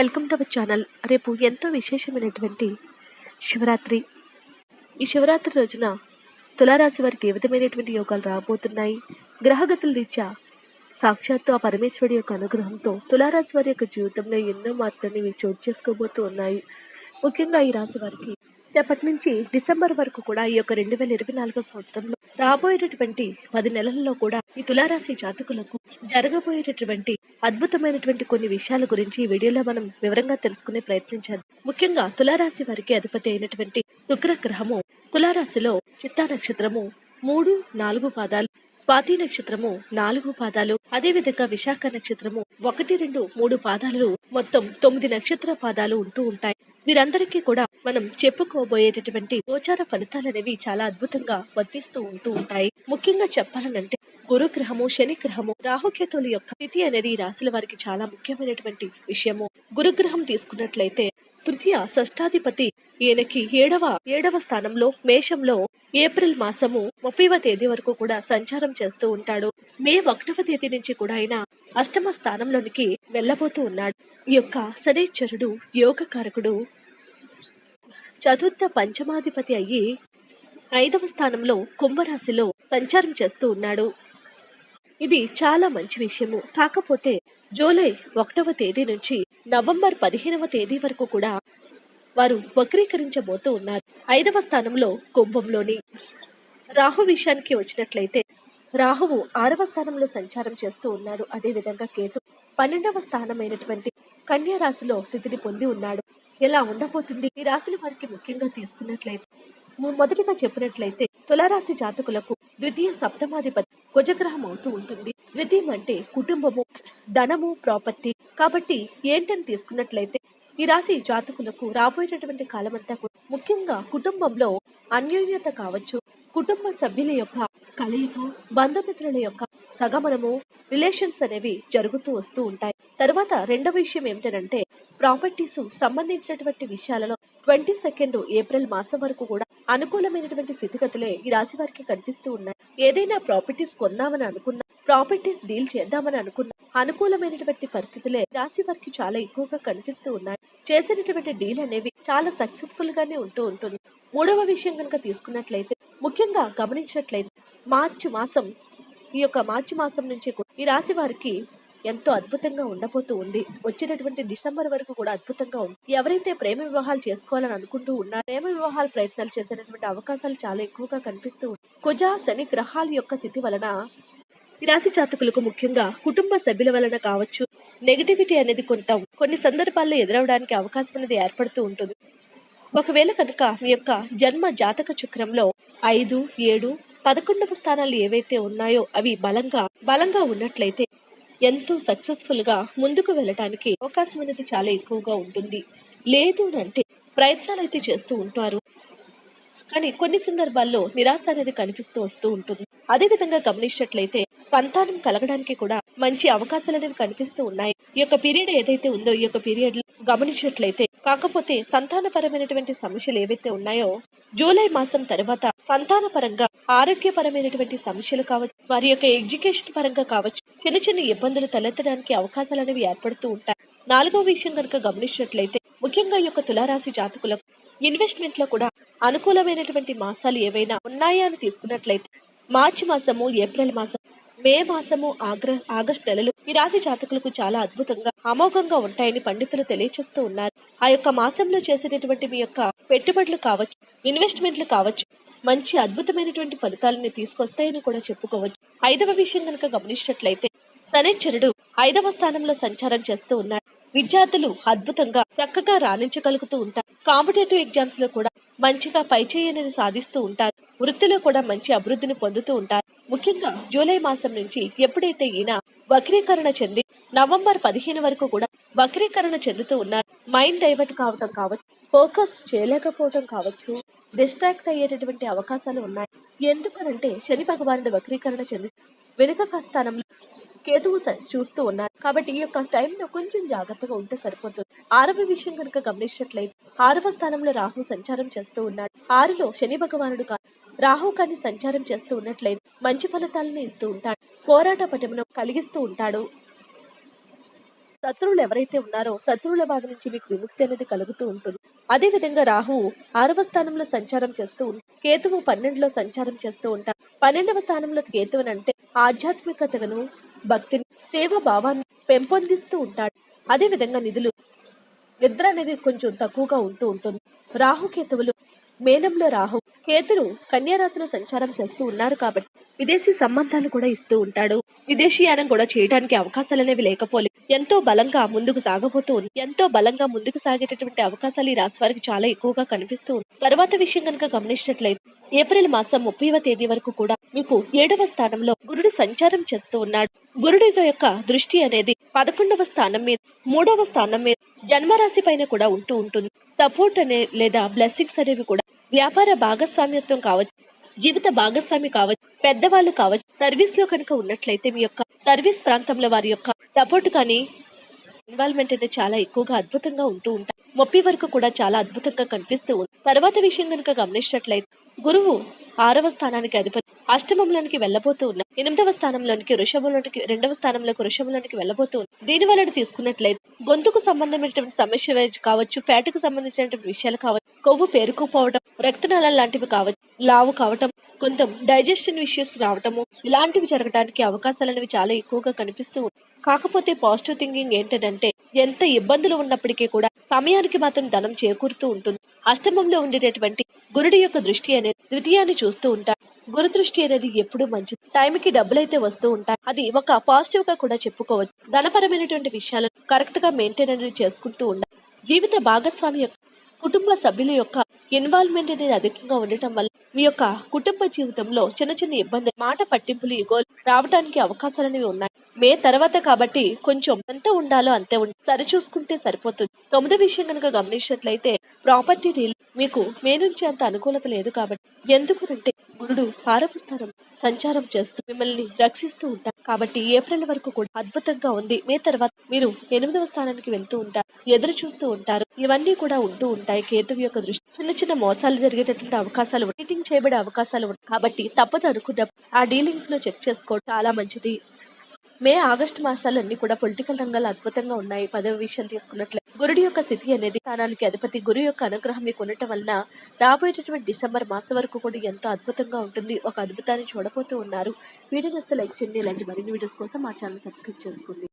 Welcome to our channel. రేపు ఎంతో విశేషమైనటువంటి శివరాత్రి. ఈ శివరాత్రి రోజున తులారాశి వారికి ఏ విధమైనటువంటి యోగాలు రాబోతున్నాయి. గ్రహగతుల రీత్యా సాక్షాత్తు ఆ పరమేశ్వరుడి యొక్క అనుగ్రహంతో తులారాశి వారి యొక్క జీవితంలో ఎన్నో మార్పులను చోటు చేసుకోబోతూ ఉన్నాయి. ముఖ్యంగా ఈ రాశి వారికి రేపటి నుంచి డిసెంబర్ వరకు కూడా ఈ యొక్క రెండు వేల ఇరవై నాలుగో సంవత్సరంలో రాబోయేటటువంటి పది నెలల్లో కూడా ఈ తులారాశి జాతకులకు జరగబోయేటటువంటి అద్భుతమైనటువంటి కొన్ని విషయాల గురించి ఈ వీడియోలో మనం వివరంగా తెలుసుకునే ప్రయత్నించాలి ముఖ్యంగా తులారాశి వారికి అధిపతి అయినటువంటి శుక్ర గ్రహము తులారాశిలో చిత్తా నక్షత్రము మూడు నాలుగు పాదాలు స్వాతి నక్షత్రము నాలుగు పాదాలు అదే విధంగా విశాఖ నక్షత్రము ఒకటి రెండు మూడు పాదాలు మొత్తం తొమ్మిది నక్షత్ర పాదాలు ఉంటూ ఉంటాయి. వీరందరికీ కూడా మనం చెప్పుకోబోయేటటువంటి గోచార ఫలితాలు అనేవి చాలా అద్భుతంగా వర్తిస్తూ ఉంటూ ఉంటాయి. ముఖ్యంగా చెప్పాలనంటే గురు గ్రహము శని గ్రహము రాహుకేతువుల యొక్క స్థితి అనేది రాశుల వారికి చాలా ముఖ్యమైనటువంటి విషయము. గురుగ్రహం తీసుకున్నట్లయితే తృతీయ షష్టాధిపతి ఈయనకి ఏడవ ఏడవ స్థానంలో మేషంలో ఏప్రిల్ మాసము ముప్పైవ తేదీ వరకు కూడా సంచారం చేస్తూ ఉంటాడు. మే ఒకటవ తేదీ నుంచి కూడా ఆయన అష్టమ స్థానంలోనికి వెళ్ళబోతూ ఉన్నాడు. ఈ యొక్క శనేశ్వరుడు యోగకారకుడు చతుర్థ పంచమాధిపతి అయ్యి ఐదవ స్థానంలో కుంభరాశిలో సంచారం చేస్తూ ఉన్నాడు. ఇది చాలా మంచి విషయము. కాకపోతే జూలై ఒకటవ తేదీ నుంచి నవంబర్ పదిహేనవ తేదీ వరకు కూడా వారు వక్రీకరించబోతూ ఉన్నారు. ఐదవ స్థానంలో కుంభంలోని రాహు విషయానికి వచ్చినట్లయితే రాహువు ఆరవ స్థానంలో సంచారం చేస్తూ ఉన్నాడు. అదే విధంగా కేతు పన్నెండవ స్థానమైనటువంటి కన్యా రాశిలో స్థితిని పొంది ఉన్నాడు. ఎలా ఉండబోతుంది? ఈ రాశుల వారికి ముఖ్యంగా తీసుకున్నట్లయితే మొదటిగా చెప్పినట్లయితే తులారాశి జాతకులకు ద్వితీయ సప్తమాధిపతి కుజగ్రహం అవుతూ ఉంటుంది. ద్వితీయం అంటే కుటుంబము ధనము ప్రాపర్టీ. కాబట్టి ఏంటని తీసుకున్నట్లయితే ఈ రాశి జాతకులకు రాబోయేటటువంటి కాలమంతా ముఖ్యంగా కుటుంబంలో అన్యోన్యత కావచ్చు. కుటుంబ సభ్యుల యొక్క కలయిక బంధుమిత్రుల యొక్క సగమనము రిలేషన్స్ అనేవి జరుగుతూ వస్తూ ఉంటాయి. తర్వాత రెండవ విషయం ఏమిటంటే ప్రాపర్టీస్ సంబంధించినటువంటి విషయాలలో ట్వంటీ సెకండ్ ఏప్రిల్ మాసం వరకు కూడా అనుకూలమైనటువంటి స్థితిగతులే ఈ రాశి వారికి కనిపిస్తూ ఉన్నాయి. ఏదైనా ప్రాపర్టీస్ కొందామని అనుకున్నా ప్రాపర్టీస్ డీల్ చేద్దామని అనుకున్నా అనుకూలమైనటువంటి పరిస్థితులే రాశి వారికి చాలా ఎక్కువగా కనిపిస్తూ ఉన్నాయి. చేసినటువంటి డీల్ అనేవి చాలా సక్సెస్ఫుల్ గానే ఉంటూ ఉంటుంది. మూడవ విషయం కనుక తీసుకున్నట్లయితే ముఖ్యంగా గమనించినట్లయితే మార్చి మాసం ఈ యొక్క మార్చి మాసం నుంచి ఈ రాశి వారికి ఎంతో అద్భుతంగా ఉండబోతూ ఉంది. వచ్చేటటువంటి డిసెంబర్ వరకు కూడా అద్భుతంగా ఉంది. ఎవరైతే ప్రేమ వివాహాలు చేసుకోవాలని అనుకుంటూ ఉన్నారో ప్రేమ వివాహాల ప్రయత్నాలు చేసేటటువంటి అవకాశాలు చాలా ఎక్కువగా కనిపిస్తూ ఉంది కుజ శని గ్రహాల యొక్క స్థితి వలన ఈ రాశి జాతకులకు ముఖ్యంగా కుటుంబ సభ్యుల వలన కావచ్చు. నెగటివిటీ అనేది కొంత కొన్ని సందర్భాల్లో ఎదురవడానికి అవకాశం అనేది ఏర్పడుతూ ఉంటుంది. ఒకవేళ కనుక మీ యొక్క జన్మ జాతక చక్రంలో ఐదు ఏడు పదకొండవ స్థానాలు ఏవైతే ఉన్నాయో అవి బలంగా బలంగా ఉన్నట్లయితే ఎంతో సక్సెస్ఫుల్గా ముందుకు వెళ్ళటానికి అవకాశం అనేది చాలా ఎక్కువగా ఉంటుంది. లేదు అంటే ప్రయత్నాలు అయితే చేస్తూ ఉంటారు. కానీ కొన్ని సందర్భాల్లో నిరాశ అనేది కనిపిస్తూ వస్తూ ఉంటుంది. అదే విధంగా గమనించినట్లయితే సంతానం కలగడానికి కూడా మంచి అవకాశాలు అనేవి కనిపిస్తూ ఉన్నాయి. ఈ యొక్క పీరియడ్ ఏదైతే ఉందో ఈ యొక్క పీరియడ్లో గమనించినట్లయితే కాకపోతే సంతానపరమైనటువంటి సమస్యలు ఏవైతే ఉన్నాయో జూలై మాసం తర్వాత సంతాన పరంగా ఆరోగ్యపరమైనటువంటి సమస్యలు కావచ్చు వారి యొక్క ఎడ్యుకేషన్ పరంగా కావచ్చు చిన్న చిన్న ఇబ్బందులు తలెత్తడానికి అవకాశాలు అనేవి ఏర్పడుతూ ఉంటాయి. నాలుగో విషయం కనుక గమనించినట్లయితే ముఖ్యంగా ఈ యొక్క తులారాశి జాతకులకు ఇన్వెస్ట్మెంట్లో కూడా అనుకూలమైనటువంటి మాసాలు ఏవైనా ఉన్నాయా అని తీసుకున్నట్లయితే మార్చి మాసము ఏప్రిల్ మాసం మే మాసము ఆగ్ర ఆగస్టు నెలలు ఈ రాశి జాతకులకు చాలా అద్భుతంగా అమోఘంగా ఉంటాయని పండితులు తెలియచేస్తూ ఉన్నారు. ఆ యొక్క మాసంలో చేసేటటువంటి మీ యొక్క పెట్టుబడులు కావచ్చు ఇన్వెస్ట్మెంట్లు కావచ్చు మంచి అద్భుతమైనటువంటి ఫలితాలని తీసుకొస్తాయని కూడా చెప్పుకోవచ్చు. ఐదవ విషయం కనుక గమనించినట్లయితే శనిచరుడు ఐదవ స్థానంలో సంచారం చేస్తూ ఉన్నాడు. విద్యార్థులు అద్భుతంగా చక్కగా రాణించగలుగుతూ ఉంటారు. కాంపిటేటివ్ ఎగ్జామ్స్లో కూడా మంచిగా పైచేయి సాధిస్తూ ఉంటారు. వృత్తిలో కూడా మంచి అభివృద్ధిని పొందుతూ ఉంటారు. ముఖ్యంగా జూలై మాసం నుంచి ఎప్పుడైతే ఈయన వక్రీకరణ చెంది నవంబర్ పదిహేను వరకు కూడా వక్రీకరణ చెందుతూ ఉన్నారు. మైండ్ డైవర్ట్ కావటం కావచ్చు ఫోకస్ చేయలేకపోవటం కావచ్చు డిస్ట్రాక్ట్ అయ్యేటటువంటి అవకాశాలు ఉన్నాయి. ఎందుకనంటే శని భగవానుడు వక్రీకరణ చెంది వెనుక స్థానంలో కేతువు చూస్తూ ఉన్నాడు. కాబట్టి ఈ యొక్క టైంలో కొంచెం జాగ్రత్తగా ఉంటే సరిపోతుంది. ఆరవ విషయం కనుక గమనించినట్లయితే ఆరవ స్థానంలో రాహు సంచారం చేస్తూ ఉన్నాడు. ఆరులో శని భగవానుడు కా- రాహు కానీ సంచారం చేస్తూ ఉన్నట్లయితే మంచి ఫలితాలను ఇస్తూ ఉంటాడు. పోరాట పటమును కలిగిస్తూ ఉంటాడు. శత్రువులు ఎవరైతే ఉన్నారో శత్రువుల బాధ నుంచి మీకు విముక్తి అనేది కలుగుతూ ఉంటుంది. అదే విధంగా రాహువు ఆరవ స్థానంలో సంచారం చేస్తూ ఉంటాడు కేతువు పన్నెండులో సంచారం చేస్తూ ఉంటాడు. పన్నెండవ స్థానంలో కేతువుని అంటే ఆధ్యాత్మికతను భక్తిని సేవ భావాన్ని పెంపొందిస్తూ ఉంటాడు. అదే విధంగా నిధులు నిద్ర అనేది కొంచెం తక్కువగా ఉంటూ ఉంటుంది. రాహుకేతువులు మేనంలో రాహు. కేతులు కన్యారాశిలో సంచారం చేస్తూ ఉన్నారు కాబట్టి విదేశీ సంబంధాలు కూడా ఇస్తూ ఉంటాడు. విదేశీయానం కూడా చేయడానికి అవకాశాలు అనేవి లేకపోలేదు ఎంతో బలంగా ముందుకు సాగబోతూ ఉంది. ఎంతో బలంగా ముందుకు సాగేటటువంటి అవకాశాలు ఈ రాశి వారికి చాలా ఎక్కువగా కనిపిస్తూ ఉంది తర్వాత విషయం కనుక గమనించినట్లయితే ఏప్రిల్ మాసం ముప్పైవ తేదీ వరకు కూడా మీకు ఏడవ స్థానంలో గురుడు సంచారం చేస్తూ ఉన్నాడు. గురుడి యొక్క దృష్టి అనేది పదకొండవ స్థానం మీద మూడవ స్థానం మీద జన్మరాశి పైన కూడా ఉంటూ ఉంటుంది. సపోర్ట్ అనే లేదా బ్లెస్సింగ్స్ అనేవి కూడా వ్యాపార భాగస్వామ్యత్వం కావచ్చు జీవిత భాగస్వామి కావచ్చు పెద్దవాళ్ళు కావచ్చు సర్వీస్లో కనుక ఉన్నట్లయితే మీ యొక్క సర్వీస్ ప్రాంతంలో వారి యొక్క సపోర్ట్ కానీ ఇన్వాల్వ్మెంట్ అంటే చాలా ఎక్కువగా అద్భుతంగా ఉంటూ ఉంటాయి మొప్పి వరకు కూడా చాలా అద్భుతంగా కనిపిస్తూ ఉంది. తర్వాత విషయం కనుక గమనించినట్లయితే గురువు ఆరవ స్థానానికి అధిపతి. అష్టమంలోనికి వెళ్ళబోతూ ఉన్న ఎనిమిదవ స్థానంలోనికి వృషభంలోనికి రెండవ స్థానంలోకి వృషభంలోనికి వెళ్ళబోతూ ఉంది దీని వలన తీసుకున్నట్లయితే గొంతుకు సంబంధమైనటువంటి సమస్య కావచ్చు ఫ్యాట్కు సంబంధించినటువంటి విషయాలు కావచ్చు కొవ్వు పేరుకుపోవడం రక్తనాళాలు లాంటివి కావచ్చు లావు కావటం కొంత డైజెషన్ ఇష్యూస్ రావటము ఇలాంటివి జరగడానికి అవకాశాలు అనేవి చాలా ఎక్కువగా కనిపిస్తూ ఉన్నాయి. కాకపోతే పాజిటివ్ థింకింగ్ ఏంటంటే ఎంత ఇబ్బందులు ఉన్నప్పటికీ కూడా సమయానికి మాత్రం ధనం చేకూరుతూ ఉంటుంది. అష్టమంలో ఉండేటటువంటి గురుడి యొక్క దృష్టి అనేది ద్వితీయాన్ని చూస్తూ ఉంటాడు. గురు దృష్టి అనేది ఎప్పుడూ మంచిది. టైంకి డబ్బులైతే వస్తూ ఉంటాయి. అది ఒక పాజిటివ్గా కూడా చెప్పుకోవచ్చు. ధనపరమైనటువంటి విషయాలను కరెక్ట్గా మెయింటైన్ అనేది చేసుకుంటూ ఉండాలి. జీవిత భాగస్వామి యొక్క కుటుంబ సభ్యుల యొక్క ఇన్వాల్వ్మెంట్ అనేది అధికంగా ఉండటం వల్ల మీ యొక్క కుటుంబ జీవితంలో చిన్న చిన్న ఇబ్బందులు మాట పట్టింపులు ఇగోలు రావడానికి అవకాశాలు అనేవి ఉన్నాయి. మే తర్వాత కాబట్టి కొంచెం ఎంత ఉండాలో అంతే ఉండి సరి చూసుకుంటే సరిపోతుంది. తొమ్మిది విషయం కనుక గమనించినట్లయితే ప్రాపర్టీ డీల్ మీకు మే నుంచి అంత అనుకూలత లేదు కాబట్టి ఎందుకంటే గురుడు ఆరవ సంచారం చేస్తూ మిమ్మల్ని రక్షిస్తూ ఉంటారు కాబట్టి ఏప్రిల్ వరకు కూడా అద్భుతంగా ఉంది. మే తర్వాత మీరు ఎనిమిదవ స్థానానికి వెళ్తూ ఉంటారు ఎదురు చూస్తూ ఉంటారు. ఇవన్నీ కూడా ఉంటూ ఉంటాయి కేతువు యొక్క దృష్టి. చిన్న చిన్న మోసాలు జరిగేటటువంటి అవకాశాలు డీటింగ్ చేయబడే అవకాశాలు కాబట్టి తప్పదు అనుకున్నప్పుడు ఆ డీలింగ్స్లో చెక్ చేసుకోవడం చాలా మంచిది. మే ఆగస్టు మాసాలన్నీ కూడా పొలిటికల్ రంగాలు అద్భుతంగా ఉన్నాయి. పదవి విషయం తీసుకున్నట్లే. గురుడి యొక్క స్థితి అనేది స్థానానికి అధిపతి గురు యొక్క అనుగ్రహం మీకు ఉండటం వలన రాబోయేటటువంటి డిసెంబర్ మాసం వరకు కూడా ఎంతో అద్భుతంగా ఉంటుంది. ఒక అద్భుతాన్ని చూడబోతూ ఉన్నారు. వీడియో నస్తే లైక్ చేయండి. ఇలాంటి మరిన్ని వీడియోస్ కోసం మా ఛానల్ సబ్స్క్రైబ్ చేసుకోండి.